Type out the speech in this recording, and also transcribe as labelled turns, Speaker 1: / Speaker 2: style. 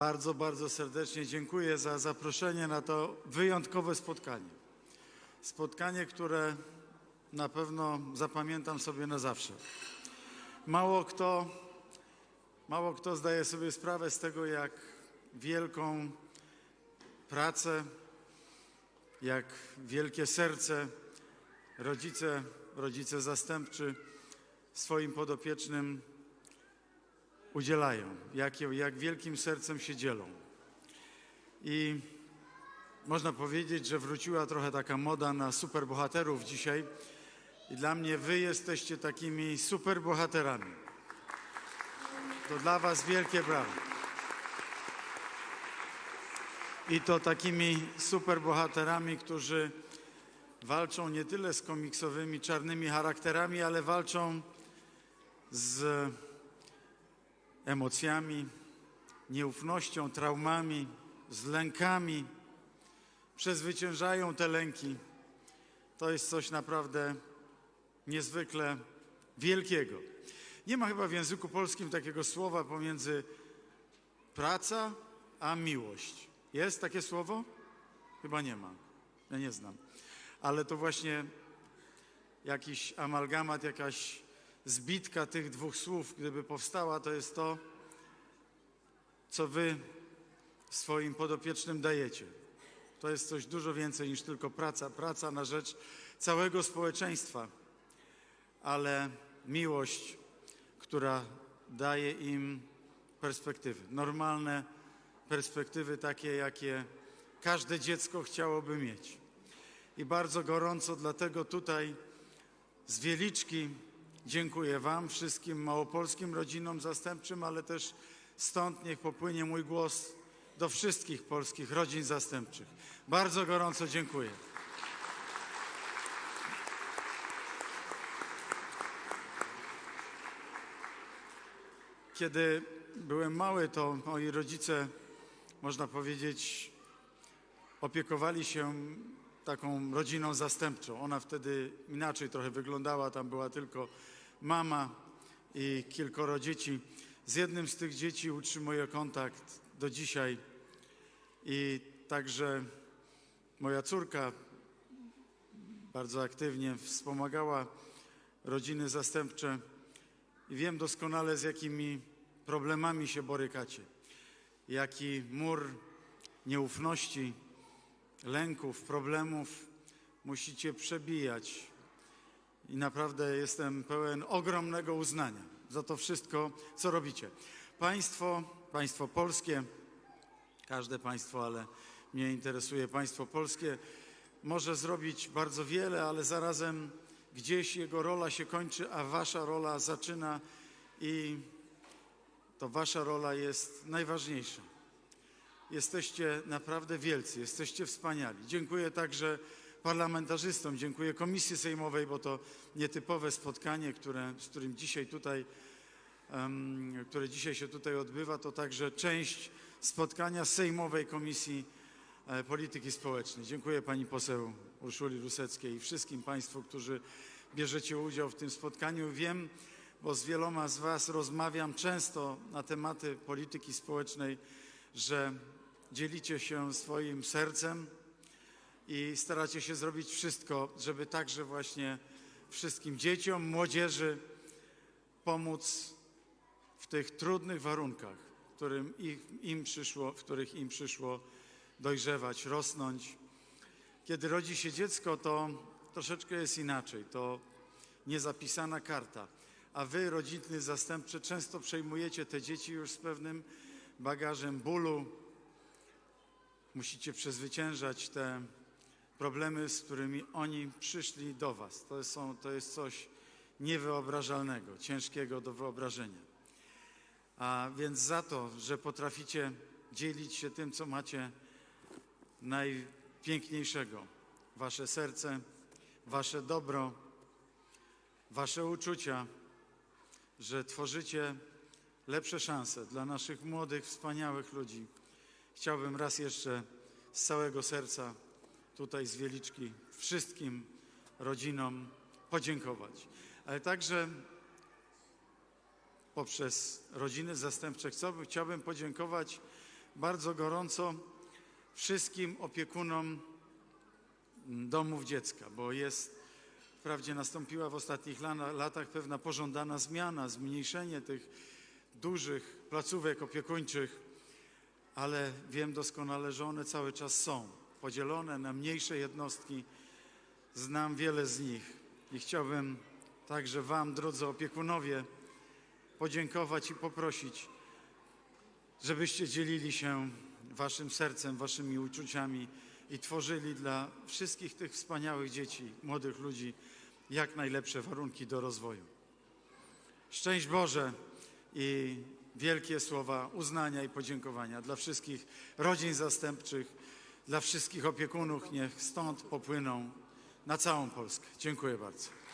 Speaker 1: Bardzo, bardzo serdecznie dziękuję za zaproszenie na to wyjątkowe spotkanie. Spotkanie, które na pewno zapamiętam sobie na zawsze. Mało kto, mało kto zdaje sobie sprawę z tego, jak wielką pracę, jak wielkie serce rodzice, rodzice zastępczy swoim podopiecznym udzielają, jak, jak wielkim sercem się dzielą. I można powiedzieć, że wróciła trochę taka moda na superbohaterów dzisiaj. I dla mnie wy jesteście takimi superbohaterami. To dla was wielkie brawo. I to takimi superbohaterami, którzy walczą nie tyle z komiksowymi czarnymi charakterami, ale walczą z emocjami, nieufnością, traumami, z lękami, przezwyciężają te lęki. To jest coś naprawdę niezwykle wielkiego. Nie ma chyba w języku polskim takiego słowa pomiędzy praca a miłość. Jest takie słowo? Chyba nie ma. Ja nie znam. Ale to właśnie jakiś amalgamat, jakaś zbitka tych dwóch słów, gdyby powstała, to jest to, co wy swoim podopiecznym dajecie. To jest coś dużo więcej niż tylko praca. Praca na rzecz całego społeczeństwa, ale miłość, która daje im perspektywy. Normalne perspektywy, takie, jakie każde dziecko chciałoby mieć. I bardzo gorąco dlatego tutaj z Wieliczki dziękuję Wam, wszystkim małopolskim rodzinom zastępczym, ale też stąd niech popłynie mój głos do wszystkich polskich rodzin zastępczych. Bardzo gorąco dziękuję. Kiedy byłem mały, to moi rodzice, można powiedzieć, opiekowali się taką rodziną zastępczą. Ona wtedy inaczej trochę wyglądała, tam była tylko mama i kilkoro dzieci. Z jednym z tych dzieci utrzymuję kontakt do dzisiaj i także moja córka bardzo aktywnie wspomagała rodziny zastępcze i wiem doskonale z jakimi problemami się borykacie. Jaki mur nieufności, lęków, problemów musicie przebijać. I naprawdę jestem pełen ogromnego uznania za to wszystko, co robicie. Państwo, państwo polskie, każde państwo, ale mnie interesuje państwo polskie, może zrobić bardzo wiele, ale zarazem gdzieś jego rola się kończy, a wasza rola zaczyna i to wasza rola jest najważniejsza. Jesteście naprawdę wielcy, jesteście wspaniali. Dziękuję także parlamentarzystom, dziękuję Komisji Sejmowej, bo to nietypowe spotkanie, które, z którym dzisiaj tutaj, um, które dzisiaj się tutaj odbywa, to także część spotkania Sejmowej Komisji e, Polityki Społecznej. Dziękuję pani poseł Urszuli Ruseckiej i wszystkim państwu, którzy bierzecie udział w tym spotkaniu. Wiem, bo z wieloma z was rozmawiam często na tematy polityki społecznej, że dzielicie się swoim sercem i staracie się zrobić wszystko, żeby także właśnie wszystkim dzieciom, młodzieży pomóc w tych trudnych warunkach, w, którym ich, im przyszło, w których im przyszło dojrzewać, rosnąć. Kiedy rodzi się dziecko, to troszeczkę jest inaczej. To niezapisana karta. A wy, rodziny zastępcze, często przejmujecie te dzieci już z pewnym bagażem bólu. Musicie przezwyciężać te problemy, z którymi oni przyszli do was. To, są, to jest coś niewyobrażalnego, ciężkiego do wyobrażenia. A więc za to, że potraficie dzielić się tym, co macie najpiękniejszego, wasze serce, wasze dobro, wasze uczucia, że tworzycie lepsze szanse dla naszych młodych, wspaniałych ludzi. Chciałbym raz jeszcze z całego serca tutaj z Wieliczki wszystkim rodzinom podziękować. Ale także poprzez rodziny zastępcze chciałbym, podziękować bardzo gorąco wszystkim opiekunom domów dziecka, bo jest, wprawdzie nastąpiła w ostatnich latach pewna pożądana zmiana, zmniejszenie tych dużych placówek opiekuńczych, ale wiem doskonale, że one cały czas są podzielone na mniejsze jednostki. Znam wiele z nich i chciałbym także Wam, drodzy opiekunowie, podziękować i poprosić, żebyście dzielili się Waszym sercem, Waszymi uczuciami i tworzyli dla wszystkich tych wspaniałych dzieci, młodych ludzi jak najlepsze warunki do rozwoju. Szczęść Boże i wielkie słowa uznania i podziękowania dla wszystkich rodzin zastępczych, dla wszystkich opiekunów, niech stąd popłyną na całą Polskę. Dziękuję bardzo.